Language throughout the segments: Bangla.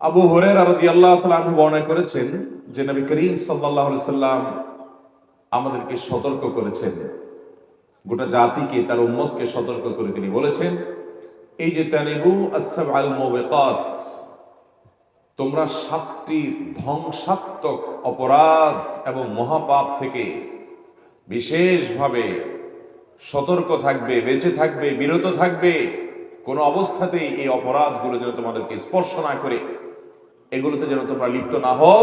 আবু হরের আরদি আল্লাহ তালু বর্ণনা করেছেন যে নবী করিম সাল্লাহ সাল্লাম আমাদেরকে সতর্ক করেছেন। গোটা জাতিকে, তার উম্মতকে সতর্ক করে তিনি বলেছেন এই যে তানিবু আসাব আল মোবেকাত। তোমরা সাতটি ধ্বংসাত্মক অপরাধ এবং মহাপাপ থেকে বিশেষভাবে সতর্ক থাকবে, বেঁচে থাকবে, বিরত থাকবে। কোনো অবস্থাতেই এই অপরাধগুলো যেন তোমাদেরকে স্পর্শ না করে। এগুলোতে যেন তোমরা লিপ্ত না হও,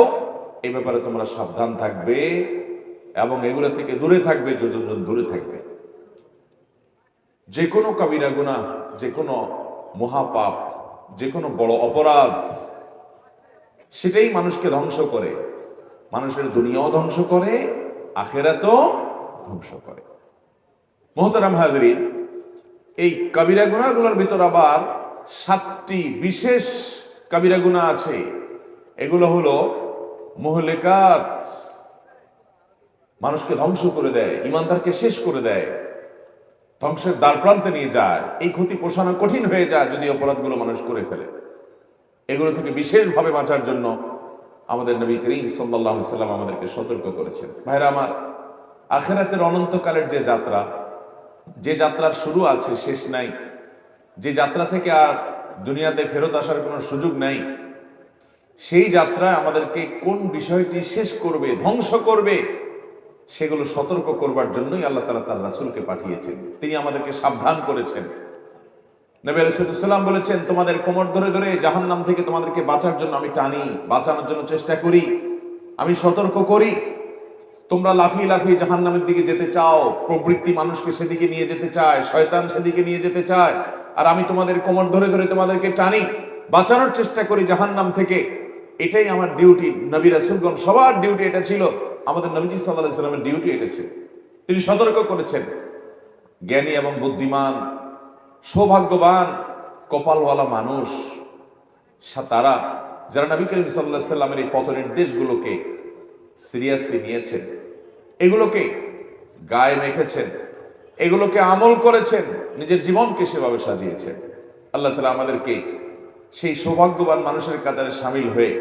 এই ব্যাপারে তোমরা সাবধান থাকবে এবং এগুলো থেকে দূরে থাকবে যতজন দূরে থাকবে। যে কোনো কবিরা গুণা যে কোনো মহাপাপ যে কোনো বড় অপরাধ, সেটাই মানুষকে ধ্বংস করে। মানুষের দুনিয়াও ধ্বংস করে, আখেরাতও ধ্বংস করে। মোহতারাম হাজরি এই কবিরা গুণাগুলোর ভিতর আবার সাতটি বিশেষ কবিরা গুণা আছে। এগুলো হলো মহলেকাত। মানুষকে ধ্বংস করে দেয়, ইমানদারকে শেষ করে দেয়, ধ্বংসের দ্বার প্রান্তে নিয়ে যায়, এই ক্ষতি পোষানো কঠিন হয়ে যায় যদি অপরাধগুলো মানুষ করে ফেলে। এগুলো থেকে বিশেষভাবে বাঁচার জন্য আমাদের নবী করিম সাল্লাহ সাল্লাম আমাদেরকে সতর্ক করেছেন। ভাইরা আমার, আখেরাতের অনন্তকালের যে যাত্রা, যে যাত্রার শুরু আছে, শেষ নাই, যে যাত্রা থেকে আর দুনিয়াতে ফেরত আসার কোনো সুযোগ নাই। সেই যাত্রা আমাদেরকে কোন বিষয়টি শেষ করবে, ধ্বংস করবে, সেগুলো সতর্ক করবার জন্যই আল্লাহ তালা তার রাসুলকে পাঠিয়েছেন। তিনি আমাদেরকে সাবধান করেছেন। নবী আলাইসাল্লাম বলেছেন, তোমাদের কোমর ধরে ধরে জাহান নাম থেকে তোমাদেরকে বাঁচার জন্য আমি টানি, বাঁচানোর জন্য চেষ্টা করি, আমি সতর্ক করি। তোমরা লাফিয়ে লাফিয়ে জাহান নামের দিকে যেতে চাও, প্রবৃত্তি মানুষকে সেদিকে নিয়ে যেতে চায়, শয়তান সেদিকে নিয়ে যেতে চায় আর আমি তোমাদের কোমর ধরে ধরে তোমাদেরকে টানি, বাঁচানোর চেষ্টা করি জাহান নাম থেকে। এটাই আমার ডিউটি নবী রাসুলগণ, সবার ডিউটি এটা ছিল। আমাদের নবীজি সাল্লাহ সাল্লামের ডিউটি এটা ছিল। তিনি সতর্ক করেছেন। জ্ঞানী এবং বুদ্ধিমান, সৌভাগ্যবান কপালওয়ালা মানুষ তারা, যারা নবী করিম সাল্লাহ সাল্লামের এই পথ নির্দেশগুলোকে সিরিয়াসলি নিয়েছেন। এগুলোকে গায়ে মেখেছেন। এগুলোকে আমল করেছেন, নিজের জীবনকে সেভাবে সাজিয়েছেন। আল্লাহ তালা আমাদেরকে সেই সৌভাগ্যবান মানুষের কাতারে সামিল হয়ে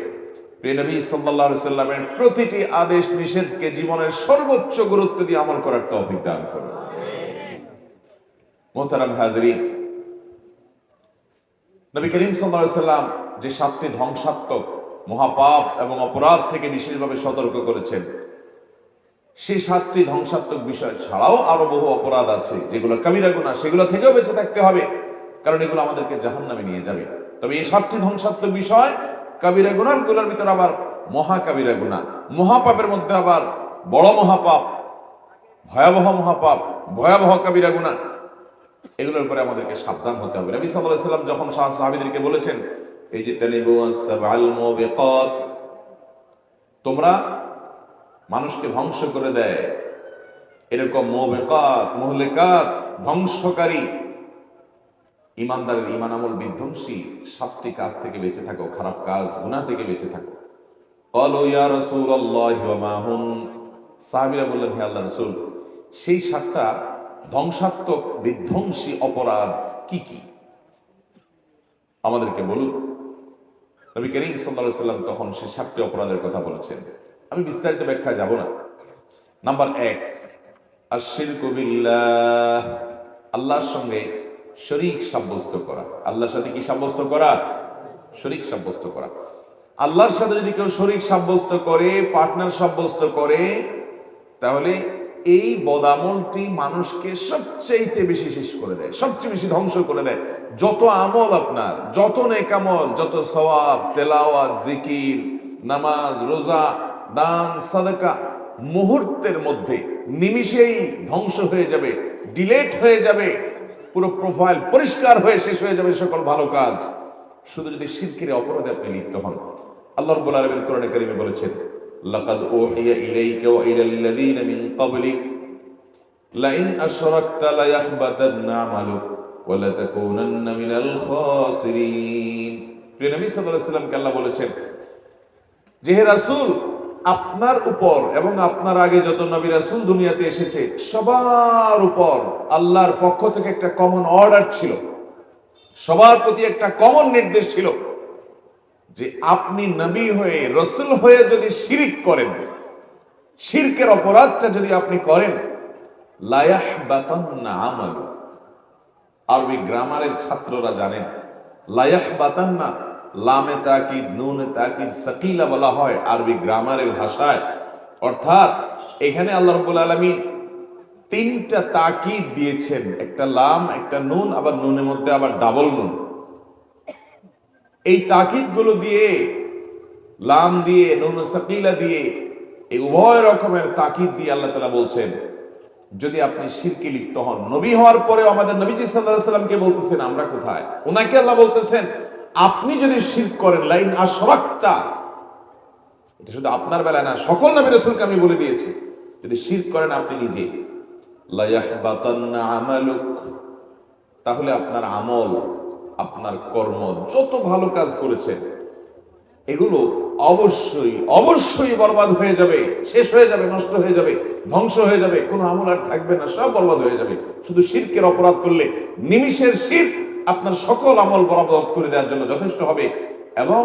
প্রিয়নবী সাল্লাহ সাল্লামের প্রতিটি আদেশ, নিষেধকে জীবনের সর্বোচ্চ গুরুত্ব দিয়ে আমল করার তৌফিক দান করুন। মোহতারাম হাজরিন, নবী করিম সাল্লাহ সাল্লাম যে সাতটি ধ্বংসাত্মক, মহাপাপ এবং অপরাধ থেকে বিশেষভাবে সতর্ক করেছেন সেই সাতটি ধ্বংসাত্মক বিষয় ছাড়াও আরও বহু অপরাধ আছে, যেগুলো কবিরা গুণা সেগুলো থেকেও বেঁচে থাকতে হবে, কারণ এগুলো আমাদেরকে জাহান নামে নিয়ে যাবে। তবে এই সাতটি ধ্বংসাত্মক বিষয়, কবিরা গুনারগুলোর ভিতর আবার মহা কবিরা গুণা মহাপাপের মধ্যে আবার বড় মহাপাপ, ভয়াবহ মহাপাপ, ভয়াবহ কবিরা গুণা এগুলোর উপরে আমাদেরকে সাবধান হতে হবে। নবী আলাইহি সাল্লাম যখন সাহ- সাহাবীদেরকে বলেছেন, এই যে তোমরা মানুষকে ধ্বংস করে দেয়। এরকম মুবিকাত মুহলিকাত, ধ্বংসকারী। ইমানদারের ইমান আমল বিধ্বংসী। সাতটি কাজ থেকে বেঁচে থাকো, খারাপ কাজ, গুনাহ থেকে বেঁচে থাকো। মা বললেন, হে আল্লাহর রাসূল, সেই সাতটা ধ্বংসাত্মক, বিধ্বংসী অপরাধ কি কি? আমাদেরকে বলুন। নবী করিম সাল্লাল্লাহু সাল্লাম তখন সে সাতটি অপরাধের কথা বলেছেন। আমি বিস্তারিত ব্যাখ্যা যাব না। নাম্বার এক আশির কবিল্লাহ আল্লাহর সঙ্গে শরিক সাব্যস্ত করা। আল্লাহর সাথে কি সাব্যস্ত করা? শরিক সাব্যস্ত করা। আল্লাহর সাথে যদি কেউ শরিক সাব্যস্ত করে, পার্টনার সাব্যস্ত করে, তাহলে এই বদামলটি মানুষকে সবচেয়ে বেশি শেষ করে দেয়, সবচেয়ে বেশি ধ্বংস করে দেয়। যত আমল আপনার, যত নেকামল, যত সওয়াব, তেলাওয়াত, জিকির, নামাজ, রোজা দান, সাদাকা মুহূর্তের মধ্যে নিমিষেই ধ্বংস হয়ে যাবে, ডিলেট হয়ে যাবে, পুরো প্রোফাইল পরিষ্কার হয়ে শেষ হয়ে যাবে সকল ভালো কাজ। শুধু যদি শিরকের অপরাধে আপনি লিপ্ত হন। আল্লাহ রাব্বুল আলামিন কোরআনে কারিমে বলেছেন, লাকাদ উহিয়া ইলাইকা ওয়া ইলাল লাযিনা মিন ক্বাবলিক, লাইন আশরাকতা লায়াহবাতান্না আমালুক ওয়া লাতাকুনান্না মিনাল খাসিরিন। প্রিয় নবী সাল্লাল্লাহু আলাইহি সাল্লামকে আল্লাহ বলেছেন, যে হে রাসূল আপনার উপর এবং আপনার আগে যত নবী রাসুল দুনিয়াতে এসেছে, সবার উপর আল্লাহর পক্ষ থেকে একটা কমন অর্ডার ছিল। সবার প্রতি একটা কমন নির্দেশ ছিল যে আপনি নবী হয়ে, রসুল হয়ে যদি শিরিক করেন, শিরকের অপরাধটা যদি আপনি করেন লায়াহ বাতান্না আমালু। আরবি গ্রামারের ছাত্ররা জানেন লায়াহ বাতান্না লামে তাকিদ, নুনে তাকিদ, সাকিলা বলা হয় আরবি গ্রামারের ভাষায়। অর্থাৎ এখানে আল্লাহ রব্বুল আলমিন তিনটা তাকিদ দিয়েছেন, একটা লাম, একটা নুন, আবার নুনের মধ্যে আবার ডাবল নুন। এই তাকিদগুলো দিয়ে, লাম দিয়ে, নুন সাকিলা দিয়ে, এই উভয় রকমের তাকিদ দিয়ে আল্লাহ তালা বলছেন, যদি আপনি শিরকে লিপ্ত হন, নবী হওয়ার পরে আমাদের নবীজি সাল্লাহ সাল্লামকে বলতেছেন, আমরা কোথায়? ওনাকে আল্লাহ বলতেছেন আপনি যদি শির করেন, লাইন আশরাক্তা, এটা শুধু আপনার বেলায় না, সকল নবী রসুলকে আমি বলে দিয়েছি, যদি শির করেন আপনি নিজে। আমালুক, তাহলে আপনার আমল, আপনার কর্ম, যত ভালো কাজ করেছেন, এগুলো অবশ্যই অবশ্যই বরবাদ হয়ে যাবে, শেষ হয়ে যাবে, নষ্ট হয়ে যাবে, ধ্বংস হয়ে যাবে, কোনো আমল আর থাকবে না, সব বরবাদ হয়ে যাবে। শুধু শিরকের অপরাধ করলে নিমিষের শির আপনার সকল আমল বরবাদ করে দেওয়ার জন্য যথেষ্ট হবে। এবং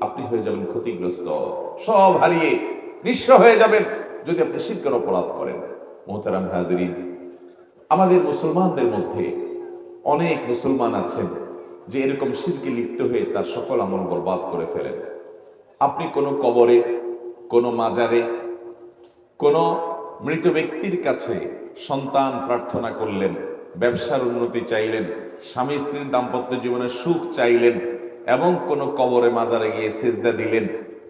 আপনি হয়ে যাবেন ক্ষতিগ্রস্ত। সব হারিয়ে নিঃস্ব হয়ে যাবেন যদি আপনি শিরকের অপরাধ করেন। মোহতারাম হাজিরিন, আমাদের মুসলমানদের মধ্যে অনেক মুসলমান আছেন যে এরকম শিরকে লিপ্ত হয়ে তার সকল আমল বরবাদ করে ফেলেন। আপনি কোনো কবরে, কোনো মাজারে, কোনো মৃত ব্যক্তির কাছে সন্তান প্রার্থনা করলেন, ব্যবসার উন্নতি চাইলেন, স্বামী স্ত্রীর দাম্পত্য জীবনের সুখ চাইলেন এবং কোনো কবরে মাজারে গিয়ে সেজদা দিলেন,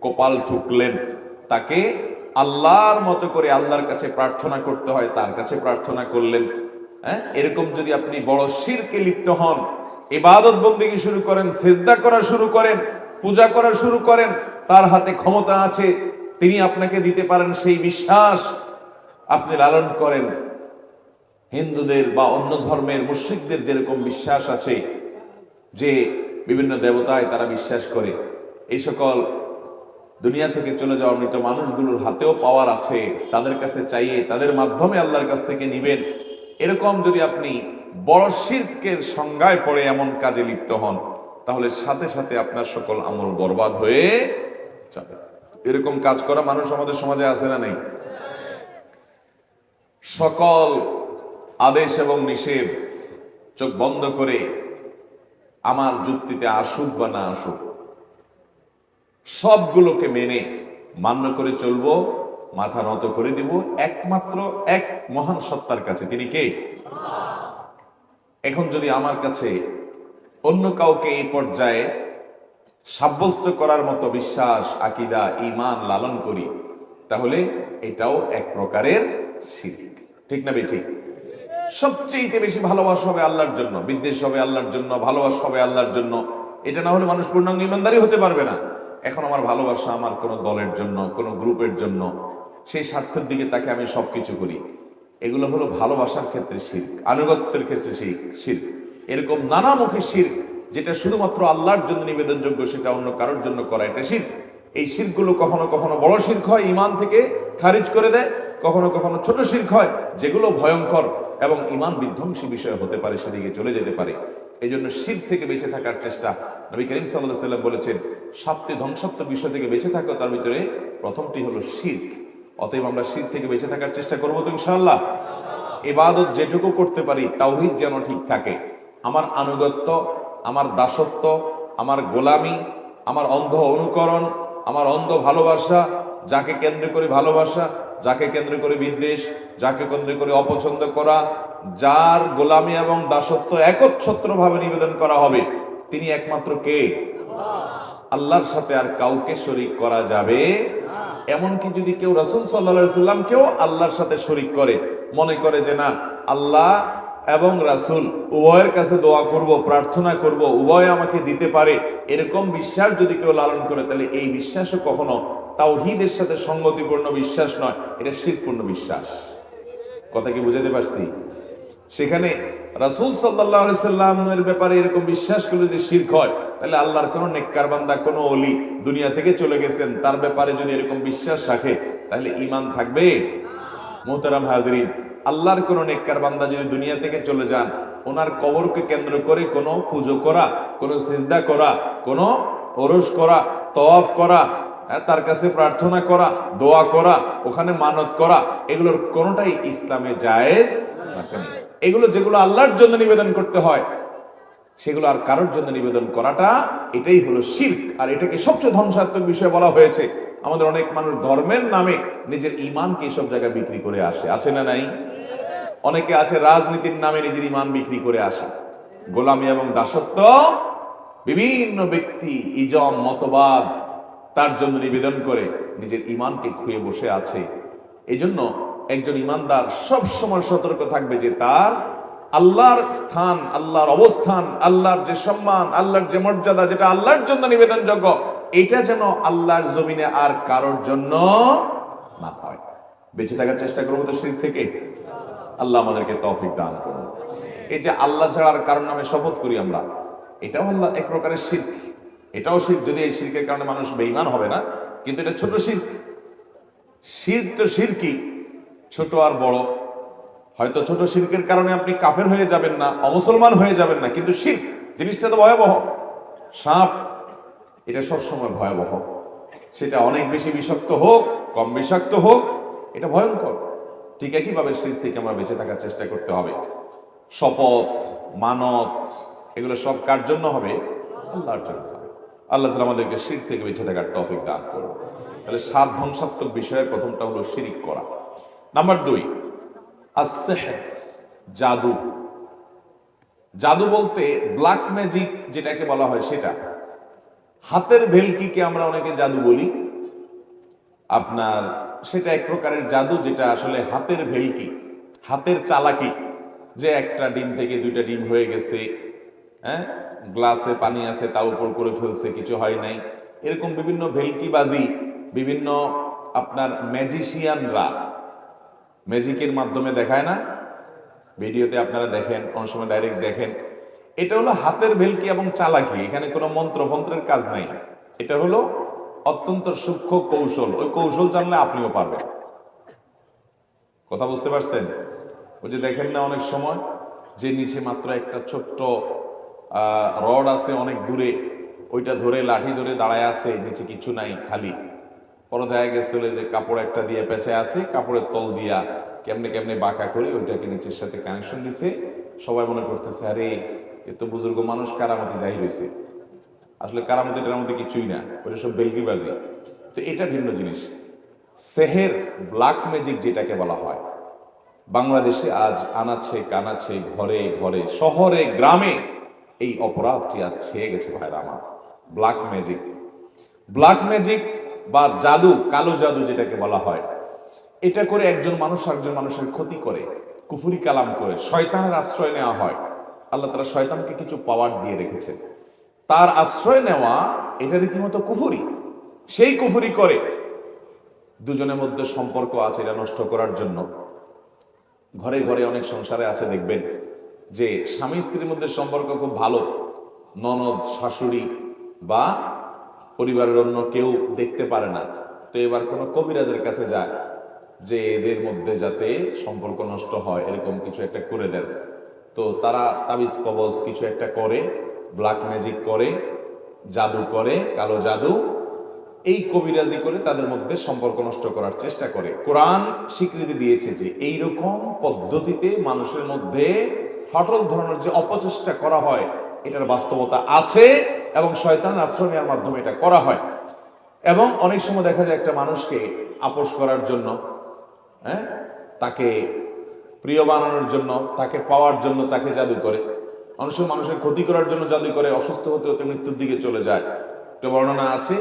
কপাল ঠুকলেন। তাকে আল্লাহর মতো করে আল্লাহর কাছে প্রার্থনা করতে হয়, তার কাছে প্রার্থনা করলেন। হ্যাঁ এরকম যদি আপনি বড় শিরকে লিপ্ত হন, ইবাদত বন্দিগি শুরু করেন, সেজদা করা শুরু করেন, পূজা করা শুরু করেন, তার হাতে ক্ষমতা আছে, তিনি আপনাকে দিতে পারেন সেই বিশ্বাস, আপনি লালন করেন। হিন্দুদের বা অন্য ধর্মের মুশ্রিকদের যেরকম বিশ্বাস আছে, যে বিভিন্ন দেবতায় তারা বিশ্বাস করে, এই সকল দুনিয়া থেকে চলে যাওয়া মৃত মানুষগুলোর হাতেও পাওয়ার আছে, তাদের কাছে চাইয়ে তাদের মাধ্যমে আল্লাহর কাছ থেকে নিবেন। এরকম যদি আপনি বড় শির্কের সংজ্ঞায় পড়ে এমন কাজে লিপ্ত হন, তাহলে সাথে সাথে আপনার সকল আমল বরবাদ হয়ে যাবে। এরকম কাজ করা মানুষ আমাদের সমাজে আছে না নেই? সকল আদেশ এবং নিষেধ চোখ বন্ধ করে আমার যুক্তিতে আসুক বা না আসুক, সবগুলোকে মেনে মান্য করে চলবো, মাথা নত করে দিব, একমাত্র এক মহান সত্তার কাছে। তিনি কে? এখন যদি আমার কাছে অন্য কাউকে এই পর্যায়ে সাব্যস্ত করার মতো বিশ্বাস, আকিদা ইমান লালন করি, তাহলে এটাও এক প্রকারের শিরক। ঠিক না ঠিক? সবচেয়ে বেশি ভালোবাসা হবে আল্লাহর জন্য, বিদ্বেষ হবে আল্লাহর জন্য, ভালোবাসা হবে আল্লাহর জন্য। এটা না হলে মানুষ পূর্ণাঙ্গ ইমানদারি হতে পারবে না। এখন আমার ভালোবাসা আমার কোনো দলের জন্য, কোনো গ্রুপের জন্য, সেই স্বার্থের দিকে তাকে আমি সবকিছু করি। এগুলো হলো ভালোবাসার ক্ষেত্রে শির্ক, আনুগত্যের ক্ষেত্রে শির্ক শির্ক। এরকম নানামুখী শির্ক যেটা শুধুমাত্র আল্লাহর জন্য নিবেদনযোগ্য, সেটা অন্য কারোর জন্য করা, এটা শির্ক। এই শিরগুলো কখনো কখনো বড় শির্ক হয় ইমান থেকে খারিজ করে দেয়। কখনো কখনো ছোট শির্ক হয়, যেগুলো ভয়ঙ্কর এবং ইমান বিধ্বংসী বিষয় হতে পারে, সেদিকে চলে যেতে পারে। এই জন্য শির থেকে বেঁচে থাকার চেষ্টা নবী করিম সাল্লাহ সাল্লাম বলেছেন, সাতটি ধ্বংসাত্মক বিষয় থেকে বেঁচে থাকো, তার ভিতরে প্রথমটি হলো শির্ক। অতএব আমরা শির থেকে বেঁচে থাকার চেষ্টা করব তো ইনশাল্লাহ এবাদত যেটুকু করতে পারি, তাওহিদ যেন ঠিক থাকে। আমার আনুগত্য, আমার দাসত্ব, আমার গোলামি, আমার অন্ধ অনুকরণ, আমার অন্ধ ভালোবাসা, যাকে কেন্দ্র করে ভালোবাসা যাকে কেন্দ্র করে বিদ্বেষ, যাকে কেন্দ্র করে অপছন্দ করা, যার গোলামি এবং দাসত্ব একচ্ছত্রভাবে নিবেদন করা হবে, তিনি একমাত্র কে? আল্লাহর সাথে আর কাউকে শরিক করা যাবে এমনকি যদি কেউ রসুল সাল্লা সাল্লামকেও আল্লাহর সাথে শরিক করে, মনে করে যে না, আল্লাহ এবং রাসুল উভয়ের কাছে দোয়া করব, প্রার্থনা করব, উভয় আমাকে দিতে পারে, এরকম বিশ্বাস যদি কেউ লালন করে, তাহলে এই বিশ্বাসও কখনো তাওহিদের সাথে সঙ্গতিপূর্ণ বিশ্বাস নয়, এটা শিরপূর্ণ বিশ্বাস। কথা কি বুঝাতে পারছি? সেখানে রাসুল সাল্লাহ সাল্লামের ব্যাপারে এরকম বিশ্বাস করলে যদি শির্ক হয়, তাহলে আল্লাহর কোনো নেককার বান্দা, কোনো অলি দুনিয়া থেকে চলে গেছেন। তার ব্যাপারে যদি এরকম বিশ্বাস রাখে, তাহলে ইমান থাকবে। মোহতারাম হাজরিন, আল্লাহর কোনো নেককার বান্দা যদি দুনিয়া থেকে চলে যান, ওনার কবরকে কেন্দ্র করে কোনো পুজো করা, কোনো সিজদা করা, কোনো ওরস করা, তওয়াফ করা তার কাছে প্রার্থনা করা, দোয়া করা, ওখানে মানত করা, এগুলোর কোনোটাই ইসলামে জায়েজ এগুলো যেগুলো আল্লাহর জন্য নিবেদন করতে হয়, সেগুলো আর কারোর জন্য নিবেদন করাটা, এটাই হলো শির্ক। আর এটাকে সবচেয়ে ধ্বংসাত্মক বিষয় বলা হয়েছে, আমাদের অনেক মানুষ ধর্মের নামে নিজের ইমানকে এসব জায়গায় বিক্রি করে আসে। আছে না নাই? অনেকে আছে রাজনীতির নামে নিজের ইমান বিক্রি করে আসে। গোলামি এবং দাসত্ব, বিভিন্ন ব্যক্তি, ইজম, মতবাদ তার জন্য নিবেদন করে নিজের ইমানকে খুয়ে বসে আছে। এই জন্য একজন ইমানদার সব সময় সতর্ক থাকবে যে তার আল্লাহর স্থান, আল্লাহর অবস্থান, আল্লাহর যে সম্মান, আল্লাহর যে মর্যাদা, যেটা আল্লাহর জন্য নিবেদনযোগ্য, এটা যেন আল্লাহর জমিনে আর কারোর জন্য না হয়। বেঁচে থাকার চেষ্টা করব তো শির থেকে? আল্লাহ আমাদেরকে তৌফিক দান করুন। এই যে আল্লাহ ছাড়া আর নামে শপথ করি আমরা, এটাও আল্লাহ এক প্রকারের শির্ক। এটাও শির্ক, যদি এই শির্কের কারণে মানুষ বেঈমান হবে না, কিন্তু এটা ছোট শির্ক। শির্ক তো শিরকি ছোট আর বড়। হয়তো ছোট শির্কের কারণে আপনি কাফের হয়ে যাবেন না, অমুসলমান হয়ে যাবেন না, কিন্তু শির্ক, জিনিসটা তো ভয়াবহ। সাপ, এটা সবসময় ভয়াবহ। সেটা অনেক বেশি বিষাক্ত হোক, কম বিষাক্ত হোক, এটা ভয়ঙ্কর। ঠিক একইভাবে শির থেকে আমরা বেঁচে থাকার চেষ্টা করতে হবে। শপথ, মানত, এগুলো সব কার জন্য হবে? আল্লাহর জন্য। আল্লাহ তালা আমাদেরকে শির থেকে বেঁচে থাকার তৌফিক দান করুন। তাহলে সাত ধ্বংসাত্মক বিষয়ের প্রথমটা হলো শিরিক করা। নাম্বার দুই আসেহের জাদু। জাদু বলতে ব্ল্যাক ম্যাজিক যেটাকে বলা হয় সেটা। হাতের ভেলকিকে আমরা অনেকে জাদু বলি। আপনার সেটা এক প্রকারের জাদু যেটা আসলে হাতের ভেলকি, হাতের চালাকি। যে একটা ডিম থেকে দুইটা ডিম হয়ে গেছে হ্যাঁ? গ্লাসে পানি আছে, তা উপর করে ফেলছে, কিছু হয় নাই। এরকম বিভিন্ন ভেলকিবাজি, বিভিন্ন আপনার ম্যাজিশিয়ানরা ম্যাজিকের মাধ্যমে দেখায় না? ভিডিওতে আপনারা দেখেন, অনেক সময় ডাইরেক্ট দেখেন। এটা হলো হাতের ভেলকি এবং চালাকি, এখানে কোনো মন্ত্রফন্ত্রের কাজ নাই। এটা হলো অত্যন্ত সূক্ষ্ম কৌশল, ওই কৌশল জানলে আপনিও পারবেন। কথা বুঝতে পারছেন? ওই যে দেখেন না অনেক সময়, যে নিচে মাত্র একটা ছোট্ট রড আছে অনেক দূরে, ওইটা ধরে লাঠি ধরে দাঁড়ায় আছে, নিচে কিছু নাই, খালি। পরে দেখা গেছিল যে কাপড় একটা দিয়ে পেঁচায় আছে, কাপড়ের তল দিয়া কেমনে কেমনে বাঁকা করে ওইটাকে নিচের সাথে কানেকশন দিছে। সবাই মনে করতেছে, আরে, এ তো বুজুর্গ মানুষ, কারামতি যাই রয়েছে আসলে কারামতি টারামতি কিছুই না ওটা সব বেলকিবাজি। তো এটা ভিন্ন জিনিস। সেহের, ব্ল্যাক ম্যাজিক যেটাকে বলা হয়। বাংলাদেশে আজ আনাচ্ছে, কানাচ্ছে, ঘরে ঘরে, শহরে, গ্রামে এই অপরাধটি আজ ছেয়ে গেছে ভাইরা আমার। ব্ল্যাক ম্যাজিক ব্ল্যাক ম্যাজিক বা জাদু, কালো জাদু যেটাকে বলা হয়, এটা করে একজন মানুষ আরেকজন মানুষের ক্ষতি করে, কুফুরি কালাম করে, শয়তানের আশ্রয় নেওয়া হয়। আল্লাহ তারা শয়তানকে কিছু পাওয়ার দিয়ে রেখেছে তার আশ্রয় নেওয়া, এটা রীতিমতো কুফুরি। সেই কুফুরি করে দুজনের মধ্যে সম্পর্ক আছে এটা নষ্ট করার জন্য। ঘরে ঘরে অনেক সংসারে আছে, দেখবেন। যে স্বামী স্ত্রীর মধ্যে সম্পর্ক খুব ভালো, ননদ, শাশুড়ি বা পরিবারের অন্য কেউ দেখতে পারে না। তো এবার কোনো কবিরাজের কাছে যায় যে এদের মধ্যে যাতে সম্পর্ক নষ্ট হয়, এরকম কিছু একটা করে দেন। তো তারা তাবিজ, কবজ কিছু একটা করে ব্ল্যাক ম্যাজিক করে, জাদু করে, কালো জাদু, এই কবিরাজি করে তাদের মধ্যে সম্পর্ক নষ্ট করার চেষ্টা করে। কোরআন স্বীকৃতি দিয়েছে যে এই রকম পদ্ধতিতে মানুষের মধ্যে ফাটল ধরনের যে অপচেষ্টা করা হয়, এটার বাস্তবতা আছে এবং শয়তানের আশ্রয় নেওয়ার মাধ্যমে এটা করা হয়। এবং অনেক সময় দেখা যায় একটা মানুষকে আপোষ করার জন্য হ্যাঁ? তাকে প্রিয় বানানোর জন্য, তাকে পাওয়ার জন্য তাকে জাদু করে। অনেক সময় মানুষের ক্ষতি করার জন্য জাদু করে, অসুস্থ হতে হতে মৃত্যুর দিকে চলে যায়। একটা বর্ণনা আছে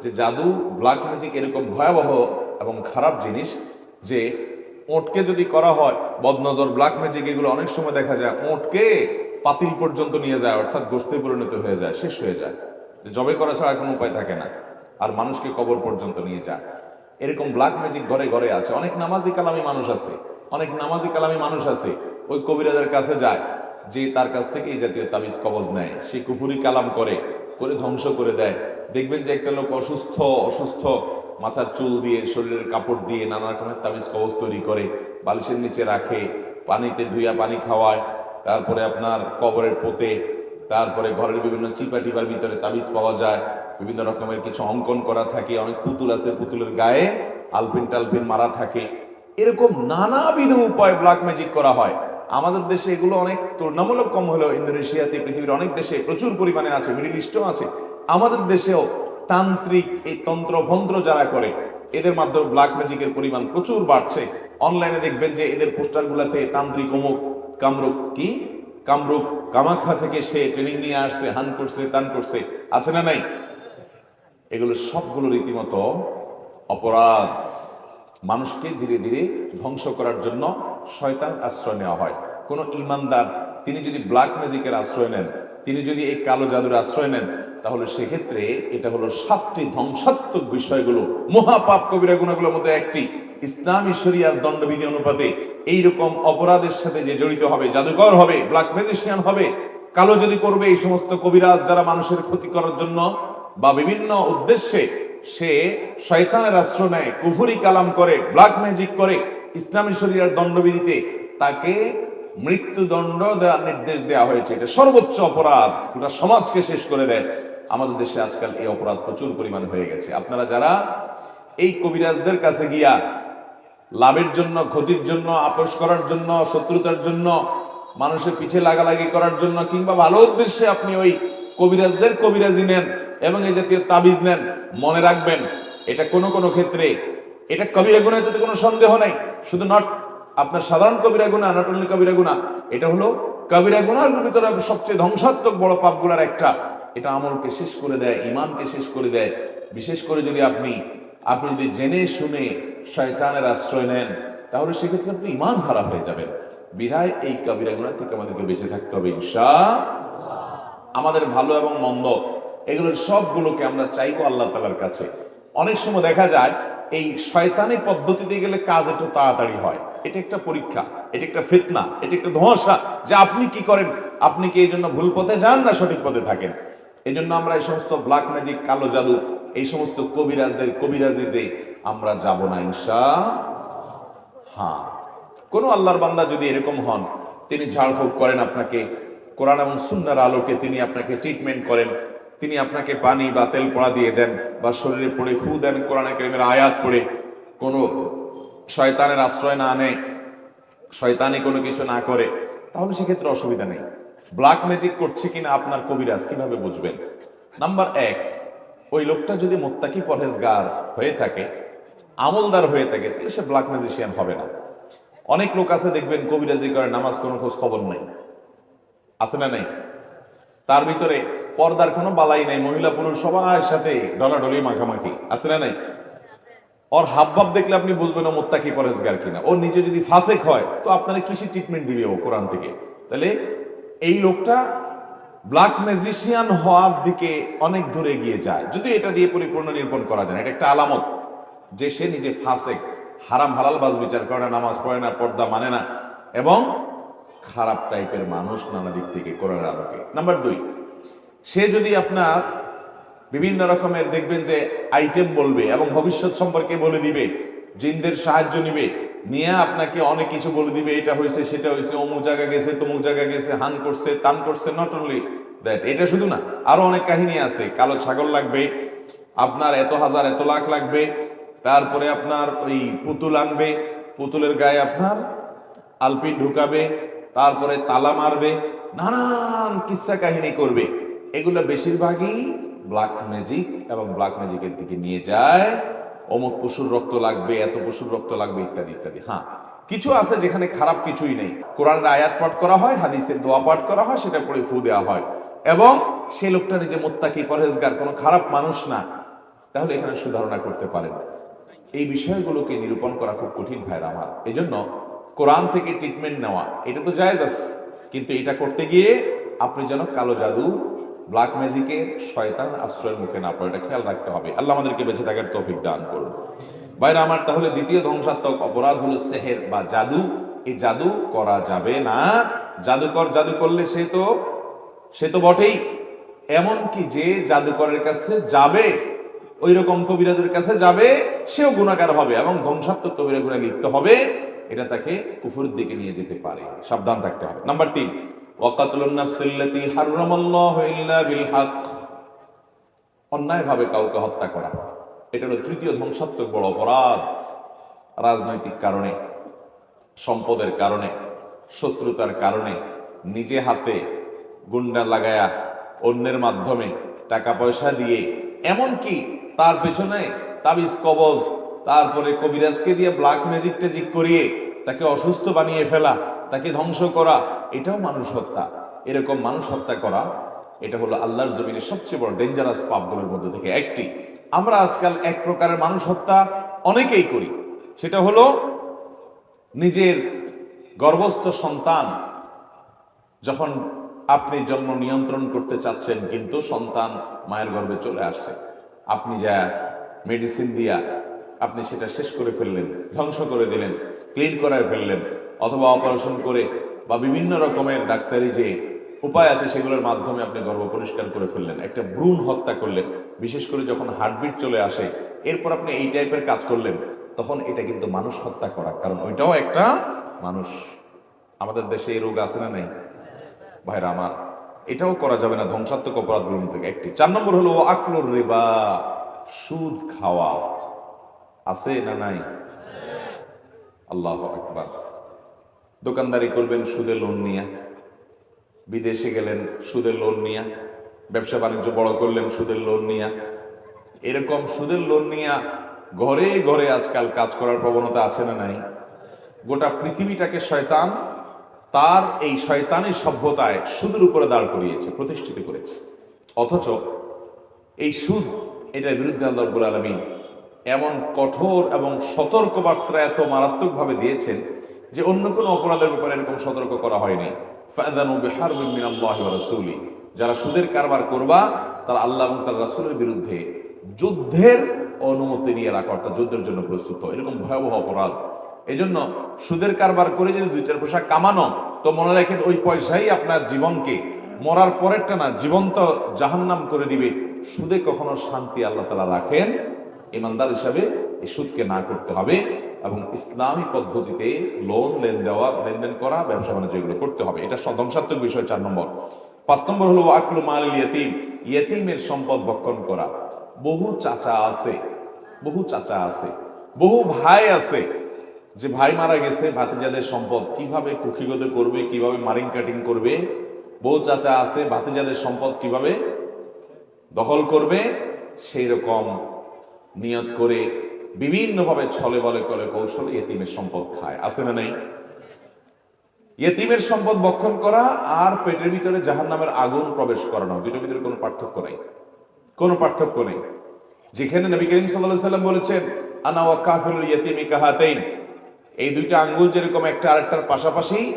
যে জাদু, ব্ল্যাক ম্যাজিক এরকম ভয়াবহ এবং খারাপ জিনিস যে ওঁটকে যদি করা হয়, বদনজর ব্ল্যাক ম্যাজিক এগুলো অনেক সময় দেখা যায়, ওঁটকে পাতিল পর্যন্ত নিয়ে যায়, অর্থাৎ গোস্তে পরিণত হয়ে যায়, শেষ হয়ে যায়। জবে করা ছাড়া কোনো উপায় থাকে না, আর মানুষকে কবর পর্যন্ত নিয়ে যায়। এরকম ব্ল্যাক ম্যাজিক ঘরে ঘরে আছে। অনেক নামাজি কালামি মানুষ আছে, অনেক নামাজি কালামি মানুষ আছে। ওই কবিরাজের কাছে যায়, যে তার কাছ থেকে এই জাতীয় তাবিজ কবজ নেয়। সে কুফুরি কালাম করে করে ধ্বংস করে দেয়। দেখবেন যে একটা লোক অসুস্থ অসুস্থ মাথার চুল দিয়ে, শরীরের কাপড় দিয়ে নানা রকমের তাবিজ কবজ তৈরি করে, বালিশের নিচে রাখে, পানিতে ধুইয়া পানি খাওয়ায়, তারপরে আপনার কবরের পোতে, তারপরে ঘরের বিভিন্ন চিপা টিপার ভিতরে তাবিজ পাওয়া যায়, বিভিন্ন রকমের কিছু অঙ্কন করা থাকে, অনেক পুতুল আছে, পুতুলের গায়ে আলপিন টালপিন মারা থাকে। এরকম নানাবিধ উপায় ব্ল্যাক ম্যাজিক করা হয়। আমাদের দেশে এগুলো অনেক তুলনামূলক কম হলেও ইন্দোনেশিয়াতে, পৃথিবীর অনেক দেশে প্রচুর পরিমাণে আছে মিডিল ইস্টেও আছে। আমাদের দেশেও তান্ত্রিক এই তন্ত্রভন্ত্র যারা করে, এদের মাধ্যমে ব্ল্যাক ম্যাজিকের পরিমাণ প্রচুর বাড়ছে। অনলাইনে দেখবেন যে এদের পোস্টারগুলোতে তান্ত্রিক অমুক, কামরূপ কি? কামরূপ কামাখ্যা থেকে সে ট্রেনিং নিয়ে আসছে, হান করছে, তান করছে। আছে না নাই? এগুলো সবগুলো রীতিমতো অপরাধ। মানুষকে ধীরে ধীরে ধ্বংস করার জন্য শয়তান আশ্রয় নেওয়া হয়। কোনো ইমানদার, তিনি যদি ব্ল্যাক ম্যাজিকের আশ্রয় নেন, তিনি যদি এই কালো জাদুর আশ্রয় নেন তাহলে সেক্ষেত্রে এটা হলো সাতটি ধ্বংসাত্মক বিষয়গুলো। মহাপাপ কবিরা গুণাগুলোর মধ্যে একটি। ইসলামী শরিয়ার দণ্ডবিধি অনুপাতে এইরকম অপরাধের সাথে যে জড়িত হবে, জাদুকর হবে ব্ল্যাক ম্যাজিশিয়ান হবে, কালো যদি করবে, এই সমস্ত কবিরাজ যারা মানুষের ক্ষতি করার জন্য বা বিভিন্ন উদ্দেশ্যে সে শয়তানের আশ্রয় নেয়, কুফুরি কালাম করে ব্ল্যাক ম্যাজিক করে, ইসলামী শরিয়ার দণ্ডবিধিতে তাকে মৃত্যুদণ্ড দেওয়ার নির্দেশ দেওয়া হয়েছে। এটা সর্বোচ্চ অপরাধ। গোটা সমাজকে শেষ করে দেয়। আমাদের দেশে আজকাল এই অপরাধ প্রচুর পরিমাণ হয়ে গেছে। আপনারা যারা এই কবিরাজদের কাছে গিয়া লাভের জন্য, ক্ষতির জন্য, আপোষ করার জন্য, শত্রুতার জন্য, মানুষের পিছে লাগালাগি করার জন্য কিংবা ভালো উদ্দেশ্যে আপনি ওই কবিরাজদের কবিরাজি নেন এবং এই জাতীয় তাবিজ নেন, মনে রাখবেন, এটা কোনো কোনো ক্ষেত্রে, এটা কবিরা গুণাতে তো কোনো সন্দেহ নাই। শুধু নট আপনার সাধারণ কবিরা গুণা নট অনলি কবিরা গুণা, এটা হলো কবিরা গুণার ভিতরে সবচেয়ে ধ্বংসাত্মক বড় পাপগুলার একটা এটা আমলকে শেষ করে দেয় ইমানকে শেষ করে দেয়। বিশেষ করে যদি আপনি আপনি যদি জেনে শুনে শয়তানের আশ্রয় নেন, তাহলে সেক্ষেত্রে আপনি ইমান হারা হয়ে যাবেন। বিধায় এই কবিরা থেকে আমাদেরকে বেঁচে থাকতে হবে ঈশা আমাদের ভালো এবং মন্দ, এগুলোর সবগুলোকে আমরা চাইব আল্লাহ তালার কাছে। অনেক সময় দেখা যায়, এই শয়তানি পদ্ধতিতে গেলে কাজ একটু তাড়াতাড়ি হয়। এটা একটা পরীক্ষা, এটা একটা ফিতনা, এটা একটা ধোঁয়াশা যে আপনি কি করেন? আপনি কি এই জন্য ভুল পথে যান না সঠিক পথে থাকেন? এই জন্য আমরা এই সমস্ত ব্ল্যাক ম্যাজিক কালো জাদু, এই সমস্ত কবিরাজদের কবিরাজিতে আমরা যাব না ইনশা হ্যাঁ। কোনো আল্লাহর বান্দা যদি এরকম হন, তিনি ঝাড়ফুঁক করেন আপনাকে, কোরআন এবং সুন্নার আলোকে তিনি আপনাকে ট্রিটমেন্ট করেন, তিনি আপনাকে পানি বা তেল পড়া দিয়ে দেন বা শরীরে পড়ে ফু দেন, কোরআনে কেরিমের আয়াত পড়ে, কোনো শয়তানের আশ্রয় না আনে শয়তানি কোনো কিছু না করে, তাহলে সেক্ষেত্রে অসুবিধা নেই। ব্ল্যাক ম্যাজিক করছে কিনা আপনার কবিরাজ কীভাবে বুঝবেন? নাম্বার এক, ওই লোকটা যদি মোত্তাকি পরহেজগার হয়ে থাকে, আমলদার হয়ে থাকে, তাহলে সে ব্ল্যাক ম্যাজিশিয়ান হবে না। অনেক লোক আছে, দেখবেন কবিরাজি করে নামাজ কোনো খোঁজ খবর নাই। আছে না নাই? তার ভিতরে পর্দার কোনো বালাই নাই, মহিলা পুরুষ সবার সাথে ডলাডলি মাখামাখি। আছে না নাই? ওর হাবভাব দেখলে আপনি বুঝবেন ও মোত্তাকি পরেজগার কিনা। ও নিজে যদি ফাসেক হয়, তো আপনারা কিসে ট্রিটমেন্ট দিবে ও কোরআন থেকে? তাহলে এই লোকটা ব্ল্যাক ম্যাজিশিয়ান হওয়ার দিকে অনেক দূরে গিয়ে যায়। যদি এটা দিয়ে পরিপূর্ণ নিরূপণ করা যায় এটা একটা আলামত যে সে নিজে ফাসেক, হারাম হালাল বাজ বিচার করে না, নামাজ পড়ে না, পর্দা মানে না এবং খারাপ টাইপের মানুষ নানা দিক থেকে কোরআনের আলোকে। নাম্বার দুই, সে যদি আপনার বিভিন্ন রকমের দেখবেন যে আইটেম বলবে এবং ভবিষ্যৎ সম্পর্কে বলে দিবে, জিনদের সাহায্য নিবে নিয়ে আপনাকে অনেক কিছু বলে দিবে, এটা হয়েছে, সেটা হয়েছে, অমুক জায়গা গেছে, তমুক জায়গা গেছে, হান করছে, তান করছে নট অনলি দ্যাট এটা শুধু না, আরও অনেক কাহিনী আছে, কালো ছাগল লাগবে, আপনার এত হাজার, এত লাখ লাগবে, তারপরে আপনার ওই পুতুল আনবে, পুতুলের গায়ে আপনার আলপিন ঢুকাবে, তারপরে তালা মারবে, নানান কিস্সা কাহিনী করবে, এগুলো বেশিরভাগই ব্ল্যাক ম্যাজিক এবং ব্ল্যাক ম্যাজিকের দিকে নিয়ে যায় অমুক পশুর রক্ত লাগবে, এত পশুর রক্ত লাগবে, ইত্যাদি ইত্যাদি। হ্যাঁ কিছু আছে যেখানে খারাপ কিছুই নেই। কোরআনের আয়াত পাঠ করা হয়, হাদিসের দোয়া পাঠ করা হয় সেটা পরে ফু দেওয়া হয়। এবং সে লোকটা নিজে মোত্তাকি, পরহেজগার, কোনো খারাপ মানুষ না। তাহলে এখানে সুধারণা করতে পারেন। এই বিষয়গুলোকে নিরূপণ করা খুব কঠিন ভাইয়ের আমার। এই জন্য কোরআন থেকে ট্রিটমেন্ট নেওয়া, এটা তো জায়েজ আছে। কিন্তু এটা করতে গিয়ে আপনি যেন কালো জাদু ব্ল্যাক ম্যাজিকের শয়তান আশ্রয়ের মুখে না পড়ে, এটা খেয়াল রাখতে হবে। আল্লাহ আমাদেরকে বেঁচে থাকার তৌফিক দান করুন। বাইরে আমার, তাহলে দ্বিতীয় ধ্বংসাত্মক অপরাধ হলো সেহের বা জাদু। এই জাদু করা যাবে না। জাদুকর জাদু করলে সে তো সে তো বটেই। এমন কি যে জাদুকরের কাছে যাবে ওই রকম কবিরাজের কাছে যাবে, সেও গুণাগার হবে এবং ধ্বংসাত্মক কবিরা গুণে লিপ্ত হবে। এটা তাকে কুফুরের দিকে নিয়ে যেতে পারে। সাবধান থাকতে হবে। নাম্বার তিন ওয়াকাতুলুন নাফসিল্লাতি হারামাল্লাহু ইল্লা বিল হক অন্যায়ভাবে কাউকে হত্যা করা। এটা হলো তৃতীয় ধ্বংসাত্মক বড় অপরাধ। রাজনৈতিক কারণে, সম্পদের কারণে, শত্রুতার কারণে নিজে হাতে গুন্ডা লাগায়া অন্যের মাধ্যমে টাকা পয়সা দিয়ে, এমনকি তার পেছনে তাবিজ, কবজ, তারপরে কবিরাজকে দিয়ে ব্ল্যাক ম্যাজিক টেজিক করিয়ে তাকে অসুস্থ বানিয়ে ফেলা, তাকে ধ্বংস করা, এটাও মানুষ হত্যা। এরকম মানুষ হত্যা করা, এটা হলো আল্লাহর জমিনের সবচেয়ে বড় ডেঞ্জারাস পাপগুলোর মধ্যে থেকে একটি। আমরা আজকাল এক প্রকারের মানুষ হত্যা অনেকেই করি। সেটা হলো নিজের গর্ভস্থ সন্তান, যখন আপনি জন্ম নিয়ন্ত্রণ করতে চাচ্ছেন, কিন্তু সন্তান মায়ের গর্ভে চলে আসছে। আপনি যা মেডিসিন দিয়া আপনি সেটা শেষ করে ফেললেন, ধ্বংস করে দিলেন। ক্লিন করায় ফেললেন, অথবা অপারেশন করে, বা বিভিন্ন রকমের ডাক্তারি যে উপায় আছে সেগুলোর মাধ্যমে আপনি গর্ভ পরিষ্কার করে ফেললেন। একটা ভ্রূণ হত্যা করলেন, বিশেষ করে যখন হার্টবিট চলে আসে, এরপর আপনি এই টাইপের কাজ করলেন, তখন এটা কিন্তু মানুষ হত্যা করা, কারণ ওইটাও একটা মানুষ। আমাদের দেশে এই রোগ আছে না নেই? ভাইরা আমার, এটাও করা যাবে না, ধ্বংসাত্মক অপরাধগুলোর মধ্যে একটি। চার নম্বর হলো আকলুর রিবা, সুদ খাওয়া, আছে না নাই? আল্লাহ আকবার। দোকানদারি করবেন সুদে লোন নিয়ে। বিদেশে গেলেন সুদের লোন নিয়ে। ব্যবসা বাণিজ্য বড় করলেন সুদের লোন নিয়ে। এরকম সুদের লোন নিয়ে ঘরে ঘরে আজকাল কাজ করার প্রবণতা আছে না নাই? গোটা পৃথিবীটাকে শয়তান তার এই শয়তানি সভ্যতায় সুদের উপরে দাঁড় করিয়েছে, প্রতিষ্ঠিত করেছে। অথচ এই সুদ, এটার বিরুদ্ধে আল্লাহ আলমিন এমন কঠোর এবং সতর্ক বার্তা এত মারাত্মকভাবে দিয়েছেন যে অন্য কোনো অপরাধের ব্যাপারে এরকম সতর্ক করা হয়নি। মিনাল্লাহি ওয়া রাসূলি। যারা সুদের কারবার করবা, তারা আল্লাহ এবং তার রাসূলের বিরুদ্ধে যুদ্ধের অনুমতি নিয়ে রাখা, অর্থাৎ যুদ্ধের জন্য প্রস্তুত এরকম ভয়াবহ অপরাধ। এই জন্য সুদের কারবার করে যদি দুই চার পয়সা কামানো, তো মনে রাখেন ওই পয়সাই আপনার জীবনকে মরার পরেরটা না, জীবন্ত জাহান্নাম করে দিবে। সুদে কখনো শান্তি আল্লাহ তালা রাখেন ইমানদার হিসাবে এই সুদকে না করতে হবে এবং ইসলামী পদ্ধতিতে লোন লেন দেওয়া, লেনদেন করা, ব্যবসা বাণিজ্য এগুলো করতে হবে। এটা ধ্বংসাত্মক বিষয় চার নম্বর। পাঁচ নম্বর হলো আকলু মাল ইয়েতিম। ইয়েতিমের সম্পদ ভক্ষণ করা। বহু চাচা আছে, বহু চাচা আছে, বহু ভাই আছে। যে ভাই মারা গেছে, ভাতিজাদের সম্পদ কীভাবে কুক্ষিগত করবে, কীভাবে মারিং কাটিং করবে? বউ চাচা আছে, ভাতিজাদের সম্পদ কীভাবে দখল করবে? সেই রকম নিয়ত করে বিভিন্নভাবে ছলে বলে করে কৌশলে এতিমের সম্পদ খায়। আছে না নেই? এতিমের সম্পদ বক্ষণ করা আর পেটের ভিতরে জাহান নামের আগুন প্রবেশ করানো দুটোর ভিতরে কোনো পার্থক্য নাই। কোনো পার্থক্য নেই। যেখানে নবী করিম সাল্লাহ সাল্লাম বলেছেন, আনা ওয়া কাফিরুল ইয়েতিমি কাহাতেইন। এই দুইটা আঙ্গুল যেরকম একটা আরেকটার পাশাপাশি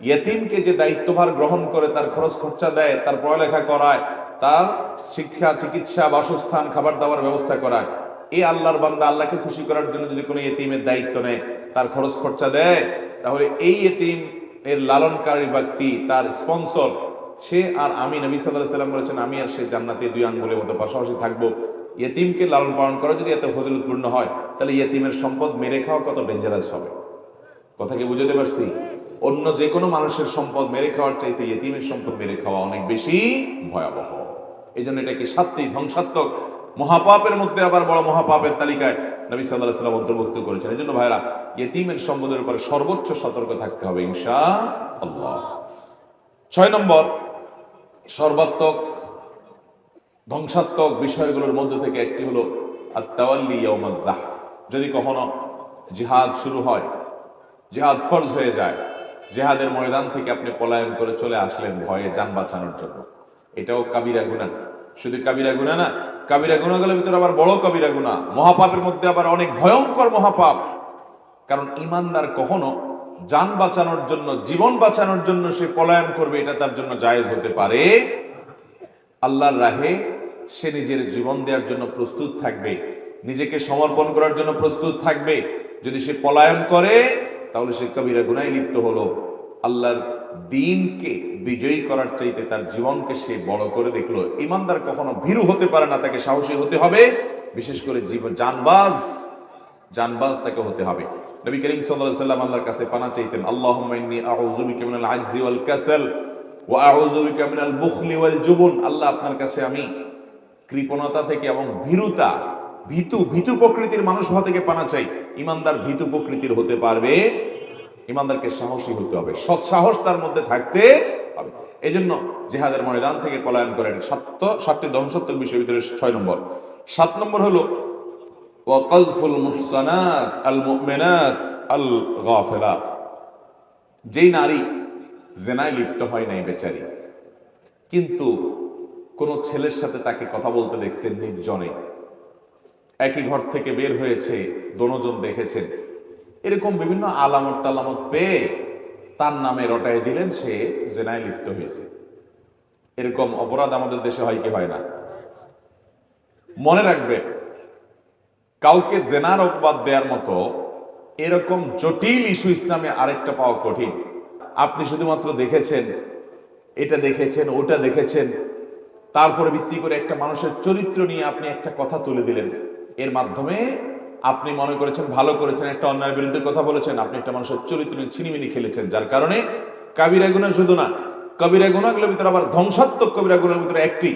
ইয়েতিমকে যে দায়িত্বভার গ্রহণ করে, তার খরচ খরচা দেয়, তার পড়ালেখা করায়, তার শিক্ষা, চিকিৎসা, বাসস্থান, খাবার দাবার ব্যবস্থা করায় এই আল্লাহর বান্দা আল্লাহকে খুশি করার জন্য যদি কোনো এতিমের দায়িত্ব নেয়, তার খরচ খরচা দেয়, তাহলে এই এতিম এর লালনকারী ব্যক্তি, তার স্পন্সর, সে আর আমি, নবী সাল্লাহ সাল্লাম বলেছেন, আমি আর সে জান্নাতে দুই আঙ্গুলের মতো পাশাপাশি থাকব। ইয়েতিমকে লালন পালন করা যদি এত ফজিলতপূর্ণ হয়, তাহলে ইয়েতিমের সম্পদ মেরে খাওয়া কত ডেঞ্জারাস হবে? কথা কি বুঝতে পারছি? অন্য যে কোনো মানুষের সম্পদ মেরে খাওয়ার চাইতে ইয়েতিমের সম্পদ মেরে খাওয়া অনেক বেশি ভয়াবহ। এই জন্য এটাকে সাত্বিক ধ্বংসাত্মক মহাপাপের মধ্যে আবার বড় মহাপাপের তালিকায় নবী সাল্লাহ সাল্লাম অন্তর্ভুক্ত করেছেন। এই জন্য ভাইরা ইয়েতিমের সম্পদের উপরে সর্বোচ্চ সতর্ক থাকতে হবে ইনশা আল্লাহ ছয় নম্বর, সর্বাত্মক, ধ্বংসাত্মক বিষয়গুলোর মধ্যে থেকে একটি হলো আত্মাওয়াল্লি ইয়াউমাজ জাহফ। যদি কখনো জিহাদ শুরু হয়, জিহাদ ফরজ হয়ে যায়, জেহাদের ময়দান থেকে আপনি পলায়ন করে চলে আসলেন ভয়ে যান বাঁচানোর জন্য। এটাও কাবিরা গুণা শুধু কাবিরা গুণা না কাবিরা গুণাগুলোর ভিতরে আবার বড় কাবিরা গুণা। মহাপাপের মধ্যে আবার অনেক ভয়ঙ্কর মহাপাপ। কারণ ইমানদার কখনো যান বাঁচানোর জন্য, জীবন বাঁচানোর জন্য সে পলায়ন করবে, এটা তার জন্য জায়েজ হতে পারে। আল্লাহর রাহে সে নিজের জীবন দেওয়ার জন্য প্রস্তুত থাকবে, নিজেকে সমর্পণ করার জন্য প্রস্তুত থাকবে। যদি সে পলায়ন করে, তাহলে সে কবিরা গুনায় লিপ্ত হলো। আল্লাহর দিনকে বিজয়ী করার চাইতে তার জীবনকে সে বড় করে দেখল। ইমানদার কখনো ভীরু হতে পারে না, তাকে সাহসী হতে হবে। বিশেষ করে জীবন জানবাজ জানবাজ তাকে হতে হবে। নবী করিম সাল্লাল্লাহু আল্লাহর কাছে পানা চাইতেন জুবন। আল্লাহ আপনার কাছে আমি কৃপণতা থেকে এবং ভীরুতা, ভীতু ভীতু প্রকৃতির মানুষ হওয়া থেকে পানা চাই। ইমানদার ভীতু প্রকৃতির হতে পারবে ইমানদারকে সাহসী হতে হবে, সৎ সাহস তার মধ্যে থাকতে হবে। এই জন্য জেহাদের ময়দান থেকে পলায়ন করেন সাত সাতটি ধ্বংসাত্মক বিষয়ের ভিতরে ছয় নম্বর। সাত নম্বর হলো ওয়াকাজফুল মুহসানাত আল মুমিনাত আল গাফিলাত। যেই নারী জেনায় লিপ্ত হয় নাই বেচারি, কিন্তু কোন ছেলের সাথে তাকে কথা বলতে দেখছেন নির্জনে। একই ঘর থেকে বের হয়েছে, দনোজন দেখেছেন। এরকম বিভিন্ন আলামত টালামত পেয়ে তার নামে রটায় দিলেন, সে জেনায় লিপ্ত হয়েছে। এরকম অপরাধ আমাদের দেশে হয় কি হয় না? মনে রাখবে, কাউকে জেনার অপবাদ দেওয়ার মতো এরকম জটিল ইস্যু ইসলামে আরেকটা পাওয়া কঠিন। আপনি শুধুমাত্র দেখেছেন, এটা দেখেছেন, ওটা দেখেছেন, তারপরে ভিত্তি করে একটা মানুষের চরিত্র নিয়ে আপনি একটা কথা তুলে দিলেন। এর মাধ্যমে আপনি মনে করেছেন, ভালো করেছেন, একটা অন্যায়ের বিরুদ্ধে কথা বলেছেন, আপনি একটা মানুষের চরিত্র ছিনিমিনি খেলেছেন, যার কারণে কাবিরা গুণা শুধু না, কবিরা গুণাগুলোর ভিতরে আবার ধ্বংসাত্মক কবিরা গুণের ভিতরে একটি,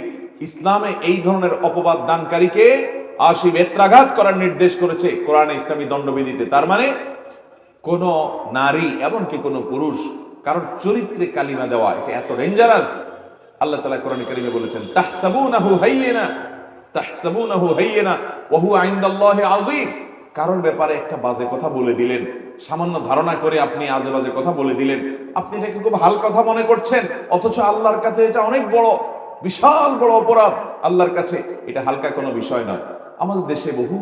ইসলামে এই ধরনের অপবাদ দানকারীকে আশি বেত্রাঘাত করার নির্দেশ করেছে কোরআনে ইসলামী দণ্ডবিধিতে। তার মানে কোন নারী এমনকি কোন পুরুষ, কারোর চরিত্রে কালিমা দেওয়া, এটা এত ডেঞ্জারাস আল্লাহ তালা কোরআন কারিমে বলেছেন, তাহসাবুনাহু হাইয়িনা। তাহসাবুনাহু হাইয়িনা ওয়া হুয়া ইনদাল্লাহি আযীম। কারোর ব্যাপারে একটা বাজে কথা বলে দিলেন, সামান্য ধারণা করে আপনি আজে বাজে কথা বলে দিলেন। আপনি এটাকে খুব হাল কথা মনে করছেন, অথচ আল্লাহর কাছে এটা অনেক বড়, বিশাল বড় অপরাধ। আল্লাহর কাছে এটা হালকা কোনো বিষয় নয়। আমাদের দেশে বহু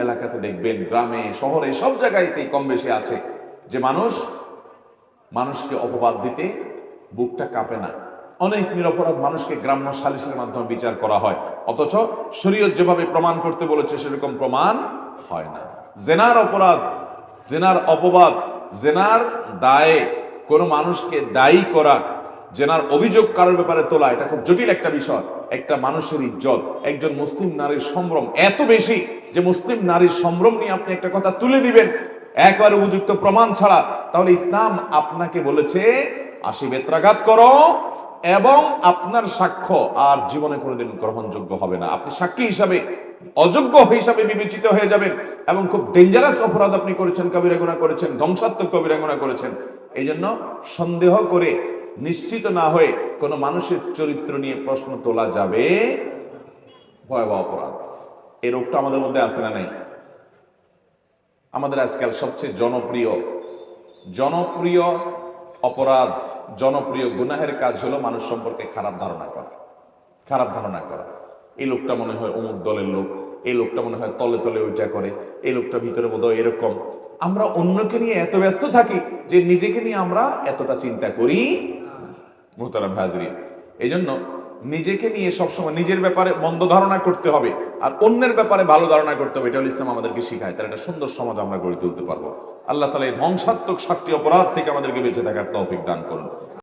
এলাকাতে দেখবেন, গ্রামে, শহরে, সব জায়গায়তেই কম বেশি আছে। যে মানুষ, মানুষকে অপবাদ দিতে বুকটা কাঁপে না। অনেক নিরপরাধ মানুষকে গ্রাম্য সালিসের মাধ্যমে বিচার করা হয়। অথচ শরীয়ত যেভাবে প্রমাণ করতে বলেছে, সেরকম প্রমাণ হয় না। জেনার অপরাধ, জেনার অপবাদ, জেনার দায়ে কোনো মানুষকে দায়ী করা, জেনার অভিযোগ কারোর ব্যাপারে তোলা, এটা খুব জটিল একটা বিষয়। একটা মানুষের ইজ্জত, একজন মুসলিম নারীর সম্ভ্রম এত বেশি যে মুসলিম নারীর সম্ভ্রম নিয়ে আপনি একটা কথা তুলে দিবেন, একবারে উপযুক্ত প্রমাণ ছাড়া, তাহলে ইসলাম আপনাকে বলেছে আসি বেত্রাঘাত করো এবং আপনার সাক্ষ্য আর জীবনে কোনোদিন গ্রহণযোগ্য হবে না। আপনি সাক্ষী হিসাবে, অযোগ্য হিসাবে বিবেচিত হয়ে যাবেন এবং খুব ডেঞ্জারাস অপরাধ আপনি করেছেন, কবিরা গুণা করেছেন, ধ্বংসাত্মক কবিরা গুণা করেছেন। এই জন্য সন্দেহ করে, নিশ্চিত না হয়ে কোনো মানুষের চরিত্র নিয়ে প্রশ্ন তোলা যাবে, ভয়াবহ অপরাধ। এই রোগটা আমাদের মধ্যে আছে না নাই? আমাদের আজকাল সবচেয়ে জনপ্রিয় জনপ্রিয় অপরাধ, জনপ্রিয় গুনাহের কাজ হলো মানুষ সম্পর্কে খারাপ ধারণা করা। খারাপ ধারণা করা। এই লোকটা মনে হয় অমুক দলের লোক, এই লোকটা মনে হয় তলে তলে ওইটা করে, এই লোকটা ভিতরে বোধ এরকম। আমরা অন্যকে নিয়ে এত ব্যস্ত থাকি যে নিজেকে নিয়ে আমরা এতটা চিন্তা করি মোহতারাম হাজরিন। এই জন্য নিজেকে নিয়ে সবসময় নিজের ব্যাপারে মন্দ ধারণা করতে হবে, আর অন্যের ব্যাপারে ভালো ধারণা করতে হবে। এটা হল ইসলাম আমাদেরকে শিখায়। তার একটা সুন্দর সমাজ আমরা গড়ে তুলতে পারব। আল্লাহ তালা এই ধ্বংসাত্মক সাতটি অপরাধ থেকে আমাদেরকে বেঁচে থাকার তৌফিক দান করুন।